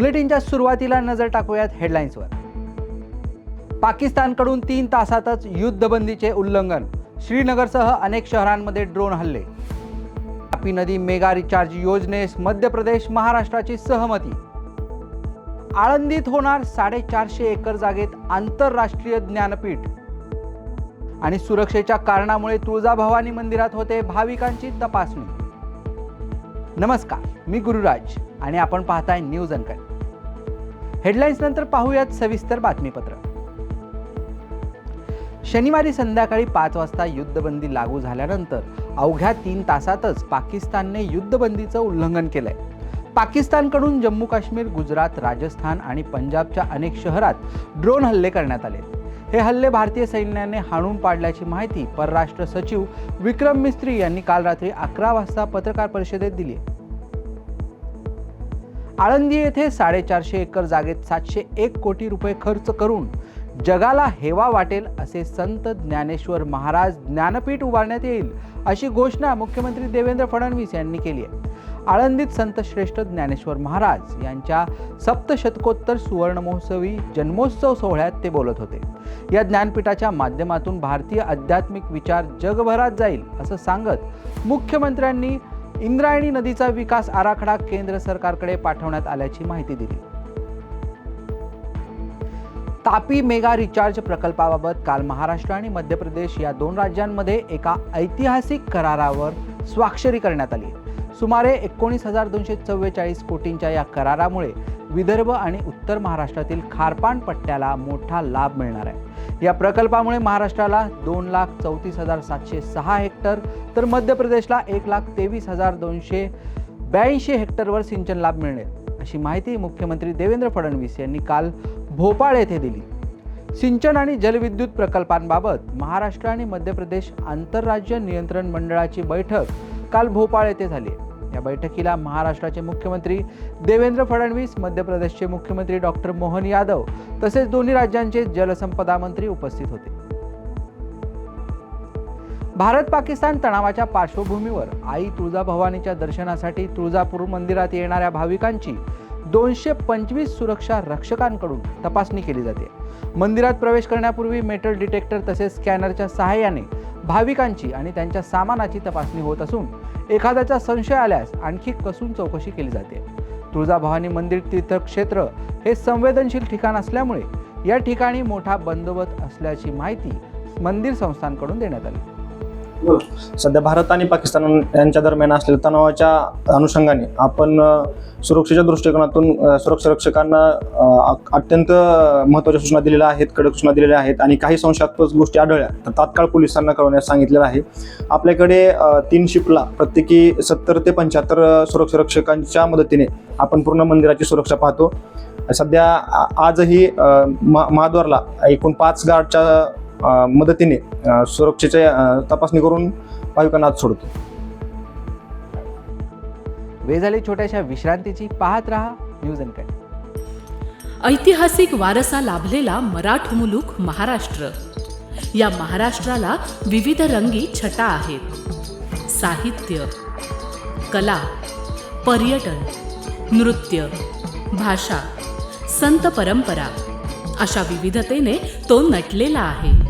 बुलेटिनच्या सुरुवातीला नजर टाकूयात हेडलाईन्सवर पाकिस्तानकडून तीन तासातच युद्धबंदीचे उल्लंघन. श्रीनगरसह अनेक शहरांमध्ये ड्रोन हल्ले. तापी नदी मेगा रिचार्ज योजनेस मध्य प्रदेश महाराष्ट्राची सहमती. आळंदीत होणार साडेचारशे एकर जागेत आंतरराष्ट्रीय ज्ञानपीठ. आणि सुरक्षेच्या कारणामुळे तुळजाभवानी मंदिरात होते भाविकांची तपासणी. नमस्कार मी गुरुराज आणि आपण पाहताय न्यूज अनकट हेडलाईन्स नंतर पाहूयात सविस्तर बातमीपत्र. शनिवारी संध्याकाळी पाच वाजता युद्धबंदी लागू झाल्यानंतर अवघ्या तीन तासातच पाकिस्तानने युद्धबंदीचं उल्लंघन केलंय. पाकिस्तानकडून जम्मू काश्मीर गुजरात राजस्थान आणि पंजाबच्या अनेक शहरात ड्रोन हल्ले करण्यात आले हे हल्ले भारतीय सैन्याने हाणून पाडल्याची माहिती परराष्ट्र सचिव विक्रम मिस्त्री यांनी काल रात्री अकरा वाजता पत्रकार परिषदेत दिली. आळंदी येथे साडेचारशे एकर जागेत सातशे एक कोटी रुपये खर्च करून जगाला हेवा वाटेल असे संत ज्ञानेश्वर महाराज ज्ञानपीठ उभारण्यात येईल अशी घोषणा मुख्यमंत्री देवेंद्र फडणवीस यांनी केली आहे. आळंदीत संतश्रेष्ठ ज्ञानेश्वर महाराज यांच्या सप्तशतकोत्तर सुवर्ण महोत्सवी जन्मोत्सव सोहळ्यात ते बोलत होते. या ज्ञानपीठाच्या माध्यमातून भारतीय आध्यात्मिक विचार जगभरात जाईल असं सांगत मुख्यमंत्र्यांनी इंद्रायणी नदीचा विकास आराखडा केंद्र सरकारकडे पाठवण्यात आल्याची माहिती दिली. तापी मेगा रिचार्ज प्रकल्पाबाबत काल महाराष्ट्र आणि मध्य प्रदेश या दोन राज्यांमध्ये एका ऐतिहासिक करारावर स्वाक्षरी करण्यात आली. सुमारे एकोणीस हजार दोनशे चव्वेचाळीस कोटींच्या या करारामुळे विदर्भ आणि उत्तर महाराष्ट्रातील खारपान पट्ट्याला मोठा लाभ मिळणार आहे. या प्रकल्पामुळे महाराष्ट्राला दोन लाख चौतीस हजार सातशे सहा हेक्टर तर मध्य प्रदेशला एक लाख तेवीस हजार दोनशे ब्याऐंशी हेक्टरवर सिंचन लाभ मिळेल अशी माहिती मुख्यमंत्री देवेंद्र फडणवीस यांनी काल भोपाळ येथे दिली. सिंचन आणि जलविद्युत प्रकल्पांबाबत महाराष्ट्र आणि मध्य प्रदेश आंतरराज्य नियंत्रण मंडळाची बैठक काल भोपाळ येथे झाली या बैठकीला महाराष्ट्राचे मुख्यमंत्री देवेंद्र फडणवीस मध्य प्रदेशचे मुख्यमंत्री डॉक्टर मोहन यादव तसेच दोन्ही राज्यांचे जलसंपदा मंत्री उपस्थित होते. भारत पाकिस्तान तणावाच्या पार्श्वभूमीवर आई तुळजाभवानीच्या दर्शनासाठी तुळजापूर मंदिरात येणाऱ्या भाविकांची दोनशे पंचवीस सुरक्षा रक्षकांकडून तपासणी केली जाते. मंदिरात प्रवेश करण्यापूर्वी मेटल डिटेक्टर तसेच स्कॅनरच्या सहाय्याने भाविकांची आणि त्यांच्या सामानाची तपासणी होत असून एखाद्याचा संशय आल्यास आणखी कसून चौकशी केली जाते. तुळजाभवानी मंदिर तीर्थक्षेत्र हे संवेदनशील ठिकाण असल्यामुळे या ठिकाणी मोठा बंदोबस्त असल्याची माहिती मंदिर संस्थांकडून देण्यात आली. सध्या भारत आणि पाकिस्तान यांच्या दरम्यान असलेल्या तणावाच्या अनुषंगाने आपण सुरक्षेच्या दृष्टिकोनातून सुरक्षा रक्षकांना अत्यंत महत्त्वाच्या सूचना दिलेल्या आहेत कडक सूचना दिलेल्या आहेत आणि काही संशयात्मक गोष्टी आढळल्या. तर तात्काळ पोलिसांना कळवण्यास सांगितलेलं आहे. आपल्याकडे तीन शिपला प्रत्येकी सत्तर ते पंच्याहत्तर सुरक्षा रक्षकांच्या मदतीने आपण पूर्ण मंदिराची सुरक्षा पाहतो. सध्या आ- आजही महाद्वारला एकूण पाच गार्डच्या मदतीने अ, सुरक्षेचे अ, तपासणी करून भाविकांना आत सोडतो. वेळ झाली छोट्याशा विश्रांतीची पाहत रहा न्यूज अनकट ऐतिहासिक वारसा लाभलेला मराठ मुलूक महाराष्ट्र. या महाराष्ट्राला विविध रंगी छटा आहेत. साहित्य कला पर्यटन नृत्य भाषा संत परंपरा अशा विविधतेने तो नटलेला आहे.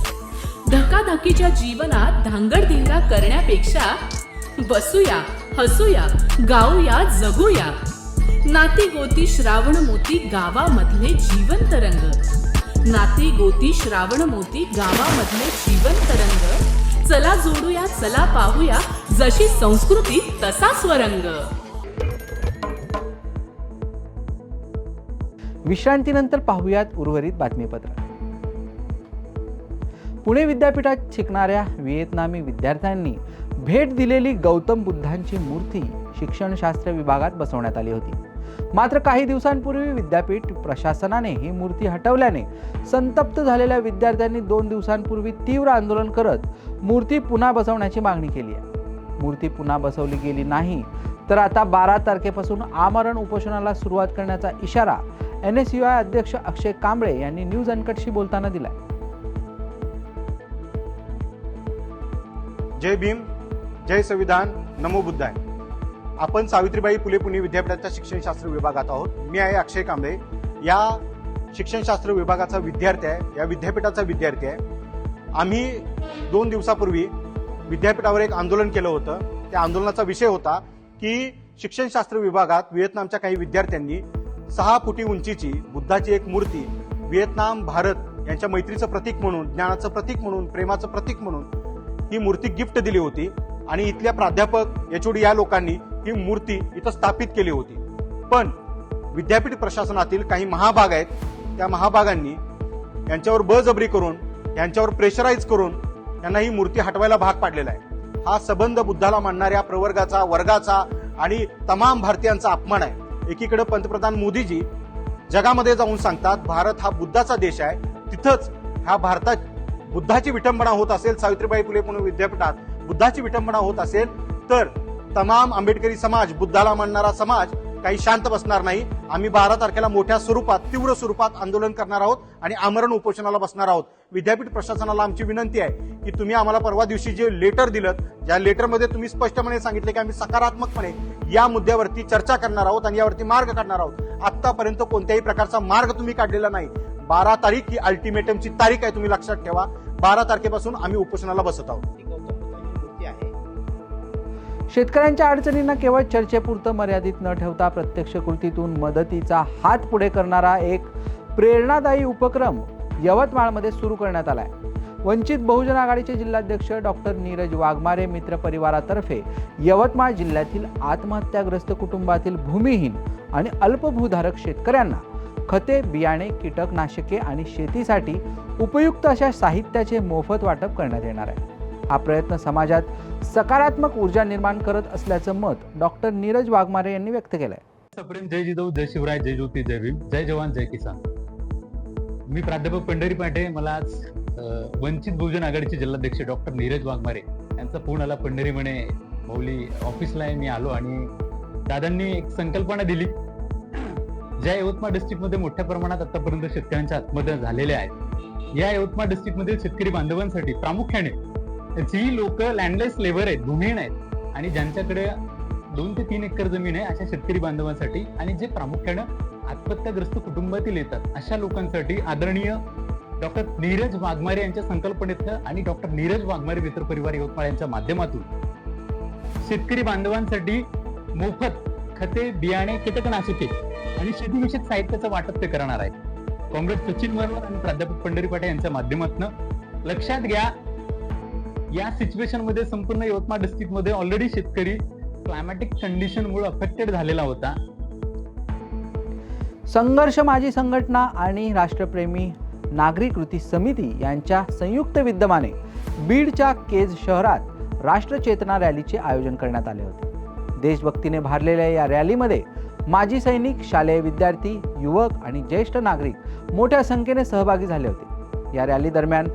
धकाधकीच्या जीवनात धांगडधिंगा करण्यापेक्षा बसूया हसूया गाऊया जगूया. नाती गोती श्रावण मोती गावामधले जीवंत रंग नाती गोती श्रावण मोती गावामधले जीवन तरंग. चला जोडूया चला पाहूया जशी संस्कृती तसा स्वरंग. विश्रांतीनंतर पाहूयात उर्वरित बातमीपत्र. पुणे विद्यापीठात शिकणाऱ्या व्हिएतनामी विद्यार्थ्यांनी भेट दिलेली गौतम बुद्धांची मूर्ती शिक्षणशास्त्र विभागात बसवण्यात आली होती. मात्र काही दिवसांपूर्वी विद्यापीठ प्रशासनाने ही मूर्ती हटवल्याने संतप्त झालेल्या विद्यार्थ्यांनी दोन दिवसांपूर्वी तीव्र आंदोलन करत मूर्ती पुन्हा बसवण्याची मागणी केली आहे. मूर्ती पुन्हा बसवली गेली नाही तर आता बारा तारखेपासून आमरण उपोषणाला सुरुवात करण्याचा इशारा एन एस यू आय अध्यक्ष अक्षय कांबळे यांनी न्यूज अनकटशी बोलताना दिलाय. जय भीम जय संविधान नमो बुद्धाय. आपण सावित्रीबाई फुले पुणे विद्यापीठाच्या शिक्षणशास्त्र विभागात आहोत. मी आहे अक्षय कांबळे. या शिक्षणशास्त्र विभागाचा विद्यार्थी आहे या विद्यापीठाचा विद्यार्थी आहे. आम्ही दोन दिवसापूर्वी विद्यापीठावर एक आंदोलन केलं होतं. त्या आंदोलनाचा विषय होता की शिक्षणशास्त्र विभागात व्हिएतनामच्या काही विद्यार्थ्यांनी सहा फुटी उंचीची बुद्धाची एक मूर्ती व्हिएतनाम भारत यांच्या मैत्रीचं प्रतीक म्हणून ज्ञानाचं प्रतीक म्हणून प्रेमाचं प्रतीक म्हणून ही मूर्ती गिफ्ट दिली होती आणि इथल्या प्राध्यापक एचओडी या लोकांनी ही मूर्ती इथं स्थापित केली होती. पण विद्यापीठ प्रशासनातील काही महाभाग आहेत त्या महाभागांनी यांच्यावर बळजबरी करून यांच्यावर प्रेशराईज करून यांना ही मूर्ती हटवायला भाग पाडलेला आहे. हा सबंध बुद्धाला मानणाऱ्या प्रवर्गाचा वर्गाचा आणि तमाम भारतीयांचा अपमान आहे. एकीकडे पंतप्रधान मोदीजी जगामध्ये जाऊन सांगतात भारत हा बुद्धाचा देश आहे तिथंच ह्या भारतात बुद्धाची विटंबना होत असेल सावित्रीबाई फुले पुणे विद्यापीठात बुद्धाची विटंबना होत असेल तर तमाम आंबेडकरी समाज बुद्धाला मानणारा समाज काही शांत बसणार नाही. आम्ही बारा तारखेला मोठ्या स्वरूपात तीव्र स्वरूपात आंदोलन करणार आहोत आणि आमरण उपोषणाला बसणार आहोत. विद्यापीठ प्रशासनाला आमची विनंती आहे की तुम्ही आम्हाला परवा दिवशी जे लेटर दिलं ज्या लेटरमध्ये तुम्ही स्पष्टपणे सांगितले की आम्ही सकारात्मकपणे या मुद्द्यावरती चर्चा करणार आहोत आणि यावरती मार्ग काढणार आहोत. आतापर्यंत कोणत्याही प्रकारचा मार्ग तुम्ही काढलेला नाही. बारा तारीख ही अल्टिमेटमची तारीख आहे तुम्ही लक्षात ठेवा. बारा तारखेपासून आम्ही उपोषणाला बसत आहोत. आहे शेतकऱ्यांच्या अडचणींना केवळ चर्चेपुरतं मर्यादित न ठेवता प्रत्यक्ष कृतीतून मदतीचा हात पुढे करणारा एक प्रेरणादायी उपक्रम यवतमाळमध्ये सुरू करण्यात आलाय. वंचित बहुजन आघाडीचे जिल्हाध्यक्ष डॉक्टर नीरज वाघमारे मित्र परिवारातर्फे यवतमाळ जिल्ह्यातील आत्महत्याग्रस्त कुटुंबातील भूमिहीन आणि अल्पभूधारक शेतकऱ्यांना खते बियाणे कीटकनाशके आणि शेतीसाठी उपयुक्त अशा साहित्याचे मोफत वाटप करण्यात येणार आहे. हा प्रयत्न समाजात सकारात्मक ऊर्जा निर्माण करत असल्याचं मत डॉक्टर नीरज वाघमारे यांनी व्यक्त केलंय. सप्रेम जय जिजाऊ जय शिवराय जय ज्योती जय भीम जय जवान जय किसान. मी प्राध्यापक पंढरी पाटे मला आज वंचित बहुजन आघाडीचे जिल्हाध्यक्ष डॉक्टर नीरज वाघमारे यांचा फोन आला पंढरी म्हणे मौली ऑफिसला मी आलो आणि दादांनी एक संकल्पना दिली. ज्या यवतमाळ डिस्ट्रिक्टमध्ये मोठ्या प्रमाणात आतापर्यंत शेतकऱ्यांच्या आत्महत्या झालेल्या आहेत या यवतमाळ डिस्ट्रिक्टमधील शेतकरी बांधवांसाठी प्रामुख्याने जी लोक लँडलेस लेबर आहेत भूमिहीन आहेत आणि ज्यांच्याकडे दोन ते तीन एकर जमीन आहे अशा शेतकरी बांधवांसाठी आणि जे प्रामुख्यानं आत्महत्याग्रस्त कुटुंबातील येतात अशा लोकांसाठी आदरणीय डॉक्टर नीरज वाघमारे यांच्या संकल्पनेतनं आणि डॉक्टर नीरज वाघमारे मित्र परिवार यवतमाळ यांच्या माध्यमातून शेतकरी बांधवांसाठी मोफत खते बियाणे कीटकनाशके आणि शेतीविषयक साहित्याचं वाटप ते करणार आहेत. काँग्रेस सचिन वर्मा आणि प्राध्यापक पंढरी पाटे यांच्या माध्यमातून लक्षात घ्या या सिच्युएशनमध्ये संपूर्ण यवतमाळ डिस्ट्रिक्टमध्ये ऑलरेडी शेतकरी क्लायमॅटिक कंडिशन मुळे अफेक्टेड झालेला होता. संघर्ष माझी संघटना आणि राष्ट्रप्रेमी नागरी कृती समिती यांच्या संयुक्त विद्यमाने बीडच्या केज शहरात राष्ट्रचेतना रॅलीचे आयोजन करण्यात आले होते. देशभक्तीने भारलेल्या या रॅलीमध्ये माजी सैनिक शालेय विद्यार्थी युवक आणि ज्येष्ठ नागरिक मोठ्या संख्येने सहभागी झाले होते. या रॅली दरम्यान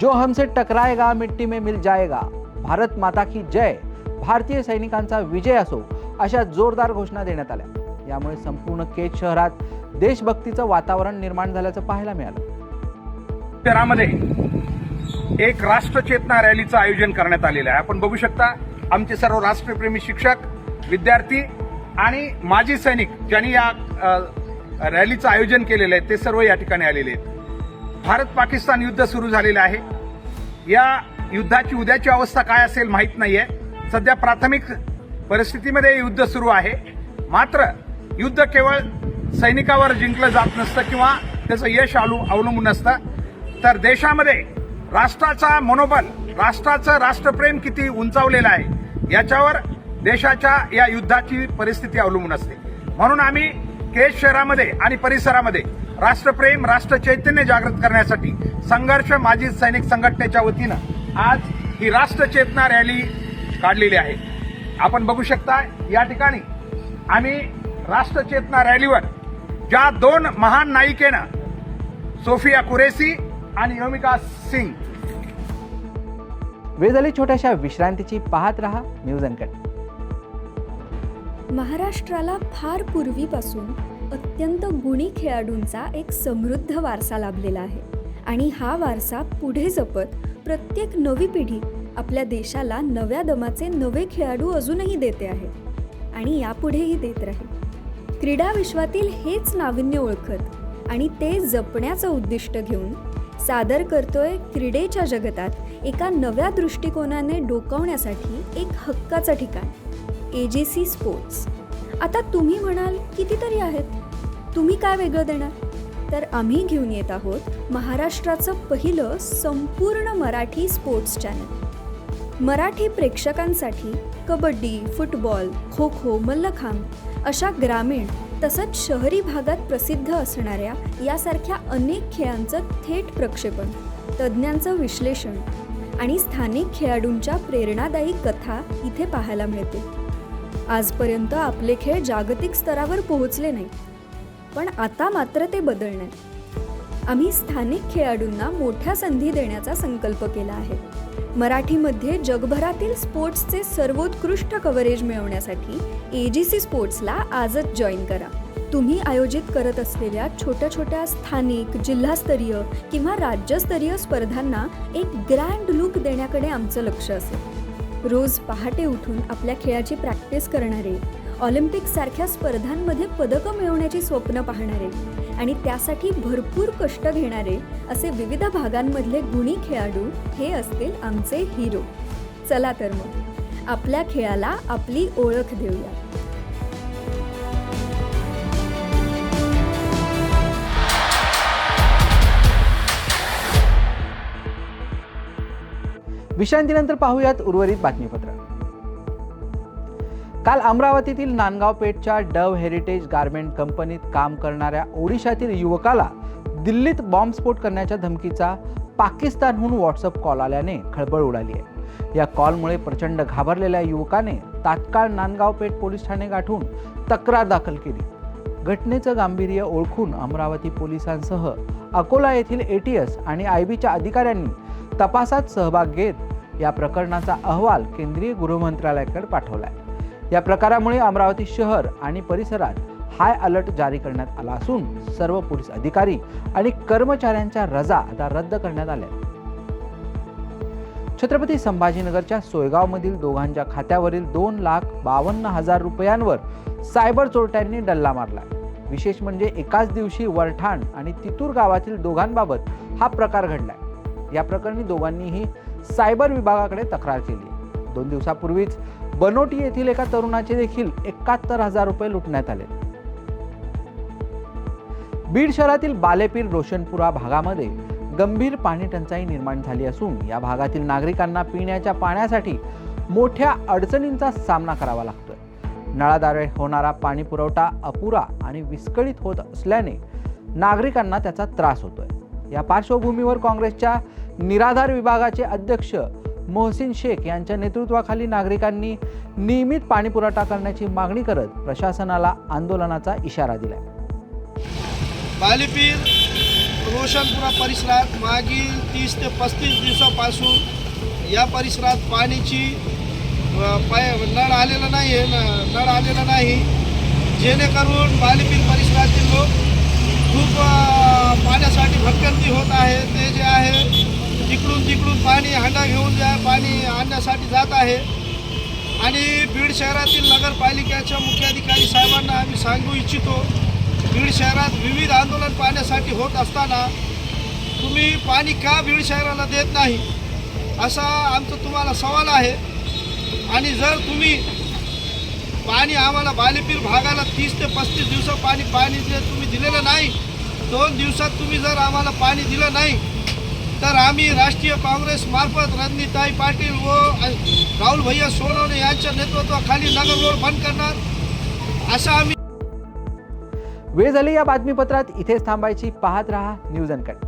जो हमसे टकराएगा मिट्टी में मिल जाएगा भारत माता की जय भारतीय सैनिकांचा विजय असो अशा जोरदार घोषणा देण्यात आल्या. यामुळे संपूर्ण केज शहरात देशभक्तीचं वातावरण निर्माण झाल्याचं पाहायला मिळालं. शहरामध्ये एक राष्ट्रचेतना रॅलीचं आयोजन करण्यात आलेलं आहे. आपण बघू शकता आमचे सर्व राष्ट्रप्रेमी शिक्षक विद्यार्थी आणि माजी सैनिक ज्यांनी या रॅलीचं आयोजन केलेलं आहे ते सर्व या ठिकाणी आलेले आहेत. भारत पाकिस्तान युद्ध सुरू झालेलं आहे. या युद्धाची उद्याची अवस्था काय असेल माहीत नाहीये. सध्या प्राथमिक परिस्थितीमध्ये युद्ध सुरू आहे. मात्र युद्ध केवळ सैनिकावर जिंकलं जात नसतं किंवा त्याचं यश आलू अवलंबून असतं तर देशामध्ये राष्ट्राचा मनोबल राष्ट्राचं राष्ट्रप्रेम किती उंचावलेलं आहे याच्यावर देशाच्या या युद्धाची परिस्थिती अवलंबून असते. म्हणून आम्ही केज शहरामध्ये आणि परिसरामध्ये राष्ट्रप्रेम राष्ट्र चैतन्य जागृत करण्यासाठी संघर्ष माजी सैनिक संघटनेच्या वतीनं आज ही राष्ट्रचेतना रॅली काढलेली आहे. आपण बघू शकता या ठिकाणी आम्ही राष्ट्रचेतना रॅलीवर ज्या दोन महान नायिकेनं सोफिया कुरेसी आणि योमिका सिंग. वेळ झाली छोट्याशा विश्रांतीची पाहत रहा न्यूज अँकट महाराष्ट्राला फार पूर्वीपासून अत्यंत गुणी खेळाडूंचा एक समृद्ध वारसा लाभलेला आहे. आणि हा वारसा पुढे जपत प्रत्येक नवी पिढी आपल्या देशाला नव्या दमाचे नवे खेळाडू अजूनही देते आहे. आणि यापुढेही देत राहील. क्रीडा विश्वातील हेच नाविन्य ओळखत आणि ते जपण्याचं उद्दिष्ट घेऊन सादर करतोय क्रीडेच्या जगतात एका नव्या दृष्टिकोनाने डोकावण्यासाठी एक हक्काचं ठिकाण. ए जे सी स्पोर्ट्स आता तुम्ही म्हणाल कितीतरी आहेत. तुम्ही काय वेगळं देणार? तर आम्ही घेऊन येत आहोत महाराष्ट्राचं पहिलं संपूर्ण मराठी स्पोर्ट्स चॅनल मराठी प्रेक्षकांसाठी कबड्डी फुटबॉल खो खो मल्लखांब अशा ग्रामीण तसंच शहरी भागात प्रसिद्ध असणाऱ्या यासारख्या अनेक खेळांचं थेट प्रक्षेपण तज्ज्ञांचं विश्लेषण आणि स्थानिक खेळाडूंच्या प्रेरणादायी कथा इथे पाहायला मिळते. आजपर्यंत आपले खेळ जागतिक स्तरावर पोहोचले नाही. पण आता मात्र ते बदलणार. आम्ही स्थानिक खेळाडूंना मोठ्या संधी देण्याचा संकल्प केला आहे. मराठीमध्ये जगभरातील स्पोर्ट्सचे सर्वोत्कृष्ट कव्हरेज मिळवण्यासाठी ए जी सी स्पोर्ट्सला आजच जॉईन करा. तुम्ही आयोजित करत असलेल्या छोट्या छोट्या स्थानिक जिल्हास्तरीय किंवा राज्यस्तरीय स्पर्धांना एक ग्रँड लुक देण्याकडे आमचं लक्ष असेल. रोज पहाटे उठून आपल्या खेळाची प्रॅक्टिस करणारे ऑलिम्पिकसारख्या स्पर्धांमध्ये पदकं मिळवण्याची स्वप्न पाहणारे आणि त्यासाठी भरपूर कष्ट घेणारे असे विविध भागांमधले गुणी खेळाडू हे असतील आमचे हिरो. चला तर मग आपल्या खेळाला आपली ओळख देऊया. विश्रांतीनंतर पाहूयात उर्वरित बातमीपत्र. काल अमरावतीतील नांदगाव पेठच्या डव हेरिटेज गारमेंट कंपनीत काम करणाऱ्या ओडिशातील युवकाला दिल्लीत बॉम्बस्फोट करण्याच्या धमकीचा पाकिस्तानहून व्हॉट्सअप कॉल आल्याने खळबळ उडाली आहे. या कॉलमुळे प्रचंड घाबरलेल्या युवकाने तात्काळ नांदगाव पेठ पोलीस ठाणे गाठून तक्रार दाखल केली. घटनेचं गांभीर्य ओळखून अमरावती पोलिसांसह अकोला येथील एटीएस आणि आय बीच्या अधिकाऱ्यांनी तपासात सहभाग घेत या प्रकरणाचा अहवाल केंद्रीय गृहमंत्रालयाकडे पाठवलाय. या प्रकारामुळे अमरावती शहर आणि परिसरात हाय अलर्ट जारी करण्यात आला असून सर्व पोलीस अधिकारी आणि कर्मचाऱ्यांच्या रजा आता रद्द करण्यात आल्या. छत्रपती संभाजीनगरच्या सोयगावमधील दोघांच्या खात्यावरील दोन लाख बावन्न हजार रुपयांवर सायबर चोरट्यांनी डल्ला मारला विशेष म्हणजे एकाच दिवशी वरठाण आणि तितूर गावातील दोघांबाबत हा प्रकार घडलाय. या प्रकरणी दोघांनीही सायबर विभागाकडे तक्रार केली. दोन दिवसापूर्वीच बनोटी येथील एका तरुणाचे देखील एकाहत्तर हजार रुपये लुटण्यात आले. बीड शहरातील बालेपीर रोशनपुरा भागामध्ये गंभीर पाणी टंचाई निर्माण झाली असून या भागातील नागरिकांना पिण्याच्या पाण्यासाठी मोठ्या अडचणींचा सामना करावा लागतोय. नळाद्वारे होणारा पाणी पुरवठा अपुरा आणि विस्कळीत होत असल्याने नागरिकांना त्याचा त्रास होतोय. या पार्श्वभूमीवर काँग्रेसच्या निराधार विभागाचे अध्यक्ष मोहसिन शेख यांच्या नेतृत्वाखाली नागरिकांनी नियमित पाणीपुरवठा करण्याची मागणी करत प्रशासनाला आंदोलनाचा इशारा दिला बालेपीर रोशनपुरा परिसरात मागील तीस ते पस्तीस दिवसापासून या परिसरात पाण्याची पाय नळ आलेला नाही आहे न- नळ आलेला नाही. जेणेकरून बालेपीर परिसरातील लोक खूप पाण्यासाठी भटकंती होत आहे. ते जे आहे इकडून तिकडून पाणी हांडा घेऊन जा पाणी आणण्यासाठी जात आहे. आणि बीड शहरातील नगरपालिकेच्या मुख्याधिकारी साहेबांना आम्ही सांगू इच्छितो बीड शहरात विविध आंदोलन पाहण्यासाठी होत असताना तुम्ही पाणी का बीड शहराला देत नाही? असा आमचा तुम्हाला सवाल आहे. आणि जर तुम्ही पाणी आम्हाला बालेपीर भागाला तीस ते पस्तीस दिवस पाणी पाणी जे तुम्ही दिलेलं नाही दोन दिवसात तुम्ही जर आम्हाला पाणी दिलं नाही तर आम्ही राष्ट्रीय काँग्रेस मार्फत रणनीताई पाटील व राहुल भैया सोनवणे यांच्या नेतृत्वाखाली नगर रोड बंद करणार. असं आम्ही वेळ झाली या बातमीपत्रात. इथेच थांबायची. पाहत रहा न्यूज अनकट.